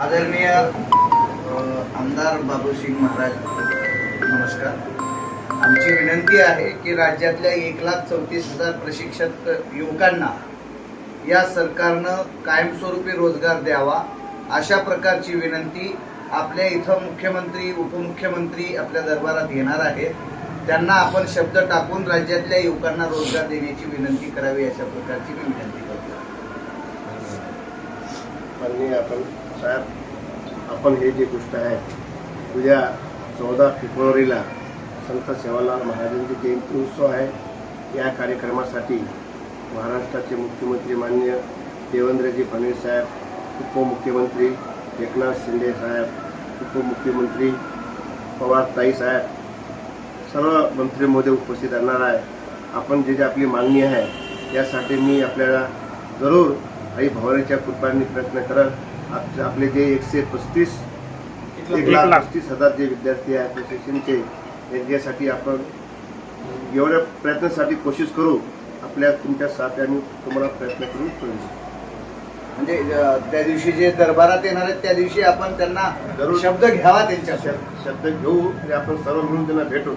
आदरणीय अ, आमदार बाबूसिंग महाराज नमस्कार. आमची विनंती आहे की राज्यातल्या एक लाख चौतीस हजार प्रशिक्षित युवकांना या सरकारनं कायमस्वरूपी रोजगार द्यावा अशा प्रकारची विनंती आपल्या इथं मुख्यमंत्री उपमुख्यमंत्री आपल्या दरबारात येणार आहेत. त्यांना आपण शब्द टाकून राज्यातल्या युवकांना रोजगार देण्याची विनंती करावी अशा प्रकारची मी विनंती करतो. आपण साहेब आपण हे जी गोष्ट आहे उद्या चौदा फेब्रुवारीला संत सेवालाल महाराजांची जयंती उत्सव आहे. या कार्यक्रमासाठी महाराष्ट्राचे मुख्यमंत्री माननीय देवेंद्रजी फडणवीस साहेब उपमुख्यमंत्री एकनाथ शिंदे साहेब उपमुख्यमंत्री पवार ताई साहेब सर्व मंत्री मोदी उपस्थित राहणार आहे. आपण जे जे आपली मागणी आहे यासाठी मी आपल्याला जरूर आई भवानीच्या कृपाने प्रयत्न करत आपले जे एकशे पस्तीस एक लाख पस्तीस हजार जे विद्यार्थी आहेत प्रशिक्षणचे यांच्यासाठी आपण एवढ्या प्रयत्नासाठी कोशिश करू आपल्या तुमच्या साथ आणि तुम्हाला प्रयत्न करून करू म्हणजे त्या दिवशी जे दरबारात येणार आहेत त्या दिवशी आपण त्यांना जरूर. शब्द घ्यावा त्यांच्या शब्द घेऊ आणि आपण सर्व मिळून त्यांना भेटू.